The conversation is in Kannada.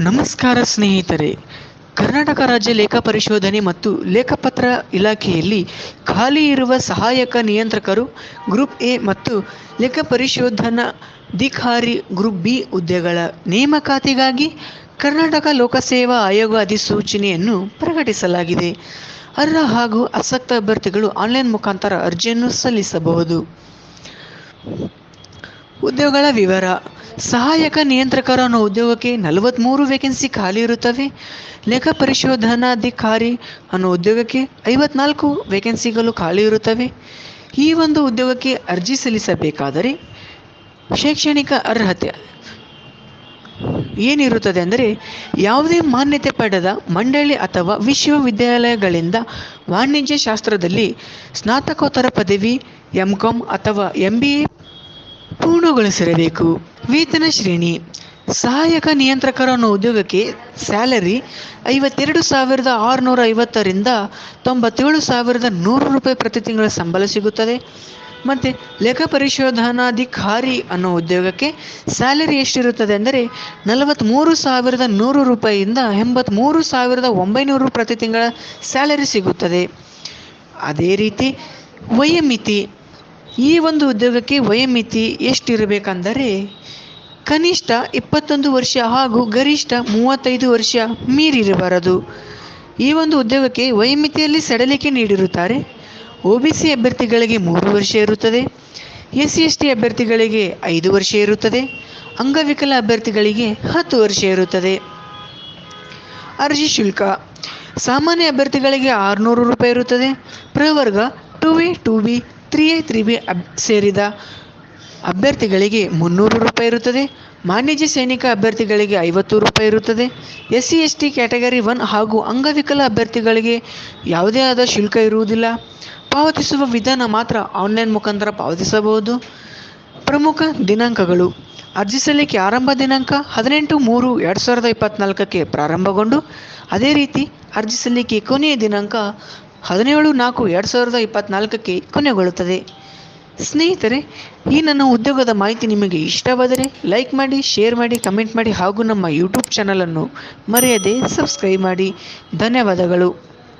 ನಮಸ್ಕಾರ ಸ್ನೇಹಿತರೆ. ಕರ್ನಾಟಕ ರಾಜ್ಯ ಲೇಖ ಪರಿಶೋಧನೆ ಮತ್ತು ಲೇಖಪತ್ರ ಇಲಾಖೆಯಲ್ಲಿ ಖಾಲಿ ಇರುವ ಸಹಾಯಕ ನಿಯಂತ್ರಕರು ಗ್ರೂಪ್ ಎ ಮತ್ತು ಲೆಕ್ಕ ಪರಿಶೋಧನಾಧಿಕಾರಿ ಗ್ರೂಪ್ ಬಿ ಹುದ್ದೆಗಳ ನೇಮಕಾತಿಗಾಗಿ ಕರ್ನಾಟಕ ಲೋಕಸೇವಾ ಆಯೋಗ ಅಧಿಸೂಚನೆಯನ್ನು ಪ್ರಕಟಿಸಲಾಗಿದೆ. ಅರ್ಹ ಹಾಗೂ ಆಸಕ್ತ ಅಭ್ಯರ್ಥಿಗಳು ಆನ್ಲೈನ್ ಮುಖಾಂತರ ಅರ್ಜಿಯನ್ನು ಸಲ್ಲಿಸಬಹುದು. ಉದ್ಯೋಗಗಳ ವಿವರ. ಸಹಾಯಕ ನಿಯಂತ್ರಕರ ಅನ್ನೋ ಉದ್ಯೋಗಕ್ಕೆ ನಲವತ್ತ್ಮೂರು ವೇಕೆನ್ಸಿ ಖಾಲಿ ಇರುತ್ತವೆ. ಲೆಕ್ಕ ಪರಿಶೋಧನಾಧಿಕಾರಿ ಅನ್ನೋ ಉದ್ಯೋಗಕ್ಕೆ ಐವತ್ನಾಲ್ಕು ವೇಕೆನ್ಸಿಗಳು ಖಾಲಿ ಇರುತ್ತವೆ. ಈ ಒಂದು ಉದ್ಯೋಗಕ್ಕೆ ಅರ್ಜಿ ಸಲ್ಲಿಸಬೇಕಾದರೆ ಶೈಕ್ಷಣಿಕ ಅರ್ಹತೆ ಏನಿರುತ್ತದೆ ಅಂದರೆ ಯಾವುದೇ ಮಾನ್ಯತೆ ಪಡೆದ ಮಂಡಳಿ ಅಥವಾ ವಿಶ್ವವಿದ್ಯಾಲಯಗಳಿಂದ ವಾಣಿಜ್ಯ ಶಾಸ್ತ್ರದಲ್ಲಿ ಸ್ನಾತಕೋತ್ತರ ಪದವಿ ಎಂ ಕಾಂ ಅಥವಾ ಎಂ ಬಿ ಎ ಪೂರ್ಣಗೊಳಿಸಿರಬೇಕು. ವೇತನ ಶ್ರೇಣಿ. ಸಹಾಯಕ ನಿಯಂತ್ರಕರ ಅನ್ನೋ ಉದ್ಯೋಗಕ್ಕೆ ಸ್ಯಾಲರಿ ಐವತ್ತೆರಡು ಸಾವಿರದ ಆರುನೂರ ಐವತ್ತರಿಂದ ತೊಂಬತ್ತೇಳು ಸಾವಿರದ ನೂರು ರೂಪಾಯಿ ಪ್ರತಿ ತಿಂಗಳ ಸಂಬಳ ಸಿಗುತ್ತದೆ. ಮತ್ತು ಲೆಕ್ಕ ಪರಿಶೋಧನಾಧಿಕಾರಿ ಅನ್ನೋ ಉದ್ಯೋಗಕ್ಕೆ ಸ್ಯಾಲರಿ ಎಷ್ಟಿರುತ್ತದೆ ಅಂದರೆ ನಲವತ್ತ್ಮೂರು ಸಾವಿರದ ನೂರು ರೂಪಾಯಿಯಿಂದ ಎಂಬತ್ತ್ಮೂರು ಸಾವಿರದ ಒಂಬೈನೂರು ಪ್ರತಿ ತಿಂಗಳ ಸ್ಯಾಲರಿ ಸಿಗುತ್ತದೆ. ಅದೇ ರೀತಿ ವಯೋಮಿತಿ. ಈ ಒಂದು ಉದ್ಯೋಗಕ್ಕೆ ವಯೋಮಿತಿ ಎಷ್ಟಿರಬೇಕೆಂದರೆ ಕನಿಷ್ಠ ಇಪ್ಪತ್ತೊಂದು ವರ್ಷ ಹಾಗೂ ಗರಿಷ್ಠ ಮೂವತ್ತೈದು ವರ್ಷ ಮೀರಿರಬಾರದು. ಈ ಒಂದು ಉದ್ಯೋಗಕ್ಕೆ ವಯೋಮಿತಿಯಲ್ಲಿ ಸಡಲಿಕೆ ನೀಡಿರುತ್ತಾರೆ. ಒ ಬಿ ಸಿ ಅಭ್ಯರ್ಥಿಗಳಿಗೆ ಮೂರು ವರ್ಷ ಇರುತ್ತದೆ. ಎಸ್ ಸಿ ಎಸ್ ಟಿ ಅಭ್ಯರ್ಥಿಗಳಿಗೆ ಐದು ವರ್ಷ ಇರುತ್ತದೆ. ಅಂಗವಿಕಲ ಅಭ್ಯರ್ಥಿಗಳಿಗೆ ಹತ್ತು ವರ್ಷ ಇರುತ್ತದೆ. ಅರ್ಜಿ ಶುಲ್ಕ. ಸಾಮಾನ್ಯ ಅಭ್ಯರ್ಥಿಗಳಿಗೆ ಆರುನೂರು ರೂಪಾಯಿ ಇರುತ್ತದೆ. ಪ್ರವರ್ಗ two A, two B three A three B ಅಬ್ ಸೇರಿದ ಅಭ್ಯರ್ಥಿಗಳಿಗೆ ಮುನ್ನೂರು ರೂಪಾಯಿ ಇರುತ್ತದೆ. ಮಾನ್ಯಜಿ ಸೈನಿಕ ಅಭ್ಯರ್ಥಿಗಳಿಗೆ ಐವತ್ತು ರೂಪಾಯಿ ಇರುತ್ತದೆ. S C S T category one ಹಾಗೂ ಅಂಗವಿಕಲ ಅಭ್ಯರ್ಥಿಗಳಿಗೆ ಯಾವುದೇ ಆದ ಶುಲ್ಕ ಇರುವುದಿಲ್ಲ. ಪಾವತಿಸುವ ವಿಧಾನ ಮಾತ್ರ ಆನ್ಲೈನ್ ಮುಖಾಂತರ ಪಾವತಿಸಬಹುದು. ಪ್ರಮುಖ ದಿನಾಂಕಗಳು. ಅರ್ಜಿ ಸಲ್ಲಿಕೆ ಆರಂಭ ದಿನಾಂಕ ಹದಿನೆಂಟು ಮೂರು ಎರಡು ಸಾವಿರದ ಇಪ್ಪತ್ತ್ನಾಲ್ಕಕ್ಕೆ ಪ್ರಾರಂಭಗೊಂಡು, ಅದೇ ರೀತಿ ಅರ್ಜಿ ಸಲ್ಲಿಕೆ ಕೊನೆಯ ದಿನಾಂಕ ಹದಿನೇಳು ನಾಲ್ಕು ಎರಡು ಸಾವಿರದ ಇಪ್ಪತ್ತ್ನಾಲ್ಕಕ್ಕೆ ಕೊನೆಗೊಳ್ಳುತ್ತದೆ. ಸ್ನೇಹಿತರೆ, ಈ ನನ್ನ ಉದ್ಯೋಗದ ಮಾಹಿತಿ ನಿಮಗೆ ಇಷ್ಟವಾದರೆ ಲೈಕ್ ಮಾಡಿ, ಶೇರ್ ಮಾಡಿ, ಕಮೆಂಟ್ ಮಾಡಿ ಹಾಗೂ ನಮ್ಮ ಯೂಟ್ಯೂಬ್ ಚಾನಲನ್ನು ಮರೆಯದೆ ಸಬ್ಸ್ಕ್ರೈಬ್ ಮಾಡಿ. ಧನ್ಯವಾದಗಳು.